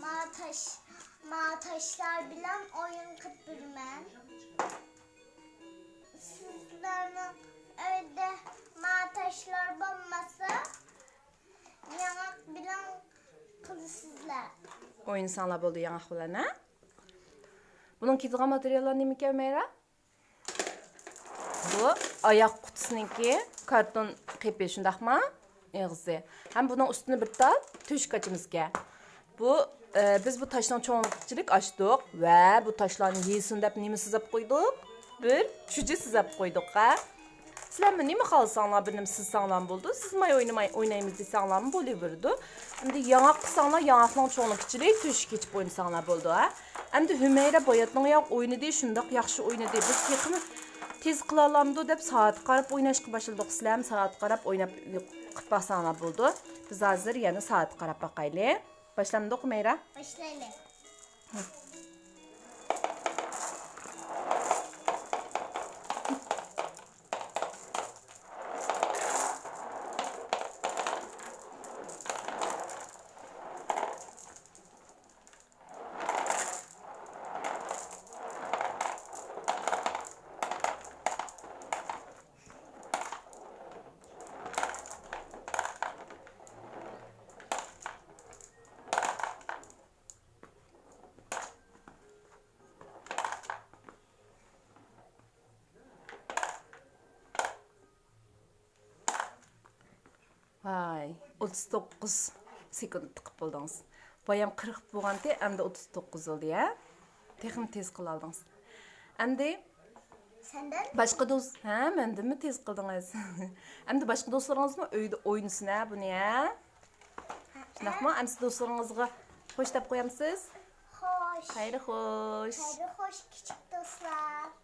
Mataş, mataşlar bilen oyun kıpırmen. Sizlerin evde mataşlar olmasa yanak bilen kız sizler. O insanlar bo'ldi yangi bilan ha buning kiydigan materiallar nima ekan mayra bu oyoq qutisiniki karton qepi shundaqmi eg'izi ham buning ustini bir tal to'shqachimizga bu e, biz bu toshdan cho'nqichilik ochdik va bu toshlarni yesin deb nima sizab qo'ydik bir chuji sizab qo'ydik ha. Sizlarmi nima xohlasanglar bir nima sizsanglar bo'ldi sizmay o'ynamay o'ynaymiz desanglarmi bo'laverdi endi yong'oq qilsanglar yong'oqning cho'nqichilik to'shib kechib o'ynasanglar bo'ldi ha. Endi humayra boyatning yoq o'ynadi shundoq yaxshi o'ynadi biz yaqin tez qilolamdi deb soat qarab o'ynashga boshladik sizlar ham soat qarab o'ynab qilib boqsanglar bo'ldi biz hozir yana soat qarab boqaylik boshlamdik humayra Başlayalım. Vay, 39 sekund tiqib bo'ldingiz. Boyam 40 bo'lganda endi 39 bo'ldi ya. Texnik tez qila oldingiz. Endi Senden boshqa do'st, ha, mendimi tez qildingiz? Endi boshqa do'stlaringizmi uyda o'ynasin ha buni ya? Shunaqmi? Endi do'stlaringizga xo'sh deb qo'yamsiz? hoş. Xayri xo'sh. Haydi hoş küçük dostlar.